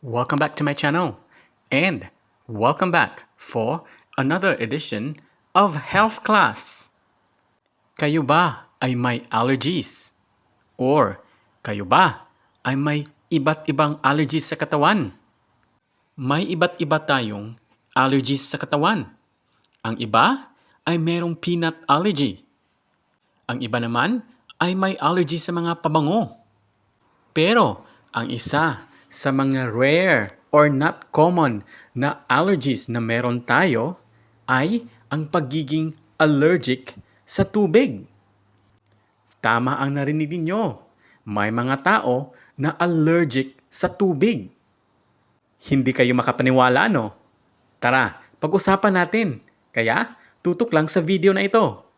Welcome back to my channel and welcome back for another edition of Health Class. Kayo ba ay may allergies? Or kayo ba ay may iba't ibang allergies sa katawan? May iba't iba tayong allergies sa katawan. Ang iba ay merong peanut allergy. Ang iba naman ay may allergy sa mga pabango. Pero ang isa sa mga rare or not common na allergies na meron tayo ay ang pagiging allergic sa tubig. Tama ang narinig ninyo. May mga tao na allergic sa tubig. Hindi kayo makapaniwala, no? Tara, pag-usapan natin. Kaya, tutok lang sa video na ito.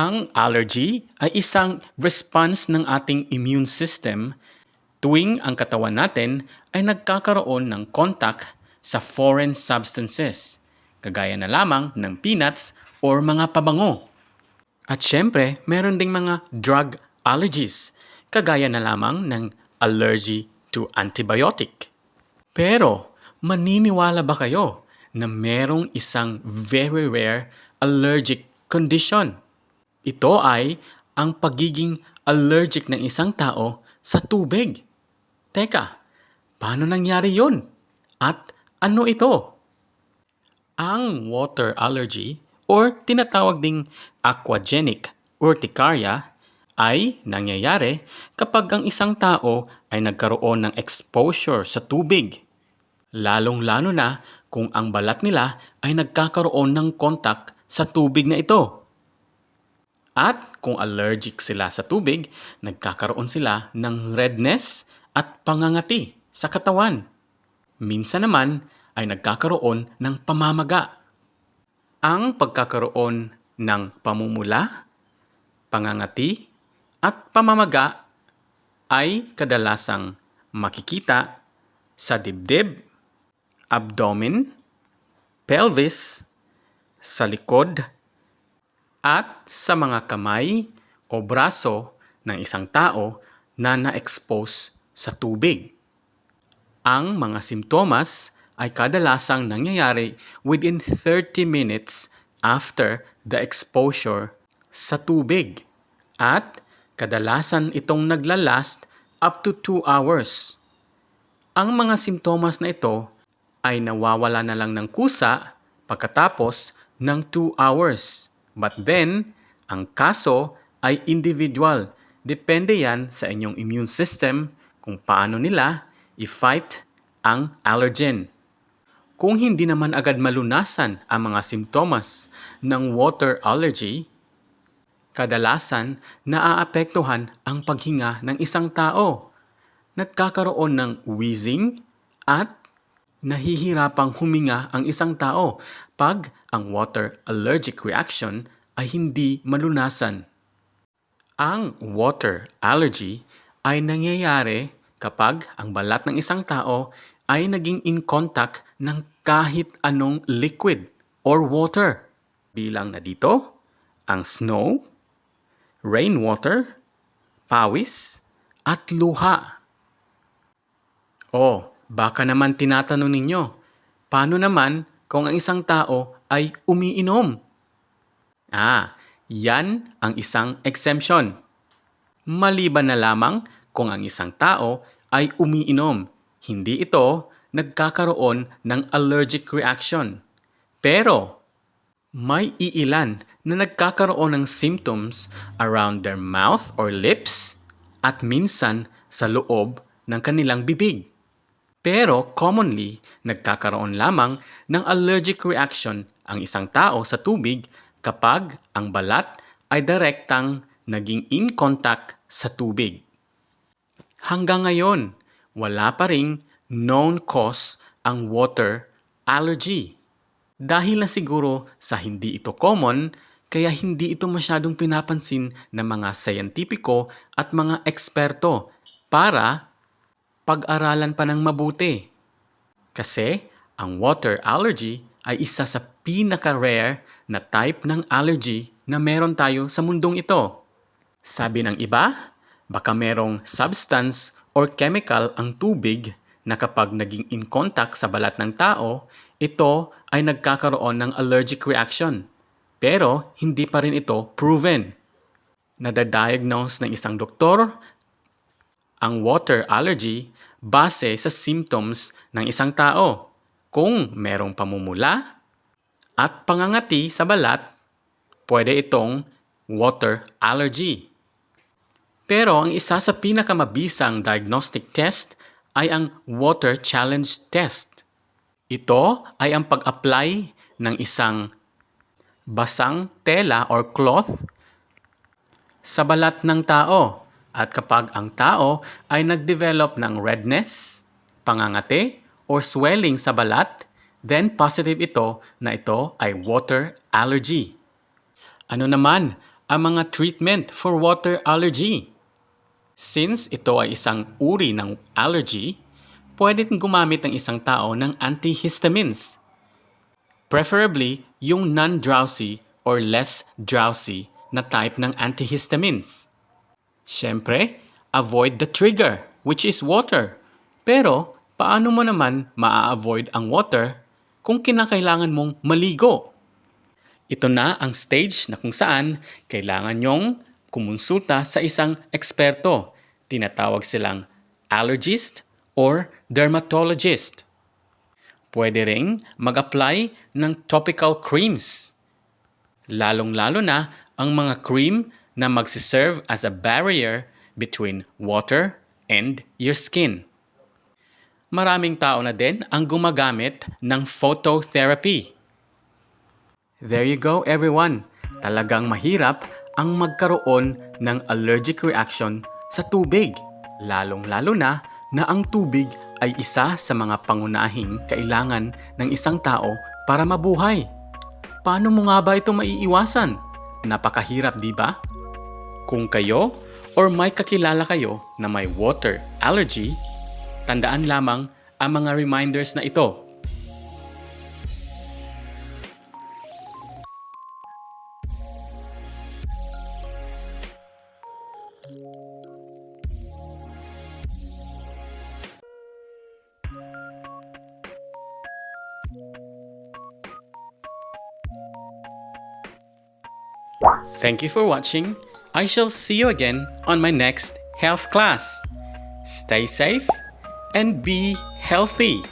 Ang allergy ay isang response ng ating immune system tuwing ang katawan natin ay nagkakaroon ng contact sa foreign substances, kagaya na lamang ng peanuts or mga pabango. At syempre, meron ding mga drug allergies, kagaya na lamang ng allergy to antibiotic. Pero, maniniwala ba kayo na merong isang very rare allergic condition? Ito ay ang pagiging allergic ng isang tao sa tubig. Teka, paano nangyari yun? At ano ito? Ang water allergy or tinatawag ding aquagenic urticaria ay nangyayari kapag ang isang tao ay nagkaroon ng exposure sa tubig. Lalong-lalo na kung ang balat nila ay nagkakaroon ng contact sa tubig na ito. At kung allergic sila sa tubig, nagkakaroon sila ng redness at pangangati sa katawan. Minsan naman ay nagkakaroon ng pamamaga. Ang pagkakaroon ng pamumula, pangangati, at pamamaga ay kadalasang makikita sa dibdib, abdomen, pelvis, sa likod, at sa mga kamay o braso ng isang tao na na-expose sa tubig. Ang mga simptomas ay kadalasang nangyayari within 30 minutes after the exposure sa tubig at kadalasan itong naglalast up to 2 hours. Ang mga simptomas na ito ay nawawala na lang ng kusa pagkatapos ng 2 hours. But then, ang kaso ay individual. Depende yan sa inyong immune system kung paano nila i-fight ang allergen. Kung hindi naman agad malunasan ang mga simptomas ng water allergy, kadalasan naaapektuhan ang paghinga ng isang tao. Nagkakaroon ng wheezing at nahihirapang huminga ang isang tao pag ang water allergic reaction ay hindi malunasan. Ang water allergy ay nangyayari kapag ang balat ng isang tao ay naging in contact ng kahit anong liquid or water. Bilang na dito, ang snow, rainwater, pawis, at luha. Oh, baka naman tinatanong ninyo, paano naman kung ang isang tao ay umiinom? Ah, yan ang isang exemption. Maliban na lamang kung ang isang tao ay umiinom, hindi ito nagkakaroon ng allergic reaction. Pero may iilan na nagkakaroon ng symptoms around their mouth or lips at minsan sa loob ng kanilang bibig. Pero commonly, nagkakaroon lamang ng allergic reaction ang isang tao sa tubig kapag ang balat ay direktang naging in contact sa tubig. Hanggang ngayon, wala pa ring known cause ang water allergy. Dahil na siguro sa hindi ito common, kaya hindi ito masyadong pinapansin ng mga scientifico at mga eksperto para pag-aralan pa ng mabuti. Kasi ang water allergy ay isa sa pinaka-rare na type ng allergy na meron tayo sa mundong ito. Sabi ng iba, baka merong substance or chemical ang tubig na kapag naging in contact sa balat ng tao, ito ay nagkakaroon ng allergic reaction. Pero hindi pa rin ito proven. Nadadiagnose ng isang doktor ang water allergy base sa symptoms ng isang tao. Kung merong pamumula at pangangati sa balat, pwede itong water allergy. Pero ang isa sa pinakamabisang diagnostic test ay ang water challenge test. Ito ay ang pag-apply ng isang basang tela or cloth sa balat ng tao. At kapag ang tao ay nag-develop ng redness, pangangate, or swelling sa balat, then positive ito na ito ay water allergy. Ano naman ang mga treatment for water allergy? Since ito ay isang uri ng allergy, pwede gumamit ng isang tao ng antihistamines. Preferably yung non-drowsy or less drowsy na type ng antihistamines. Siyempre, avoid the trigger, which is water. Pero, paano mo naman maa-avoid ang water kung kinakailangan mong maligo? Ito na ang stage na kung saan kailangan nyong kumonsulta sa isang eksperto. Tinatawag silang allergist or dermatologist. Pwede ring mag-apply ng topical creams. Lalong-lalo na ang mga cream na magsiserve as a barrier between water and your skin. Maraming tao na din ang gumagamit ng phototherapy. There you go everyone. Talagang mahirap ang magkaroon ng allergic reaction sa tubig. Lalong-lalo na na ang tubig ay isa sa mga pangunahing kailangan ng isang tao para mabuhay. Paano mo nga ba ito maiiwasan? Napakahirap, di ba? Kung kayo or may kakilala kayo na may water allergy, tandaan lamang ang mga reminders na ito. Thank you for watching. I shall see you again on my next health class. Stay safe and be healthy.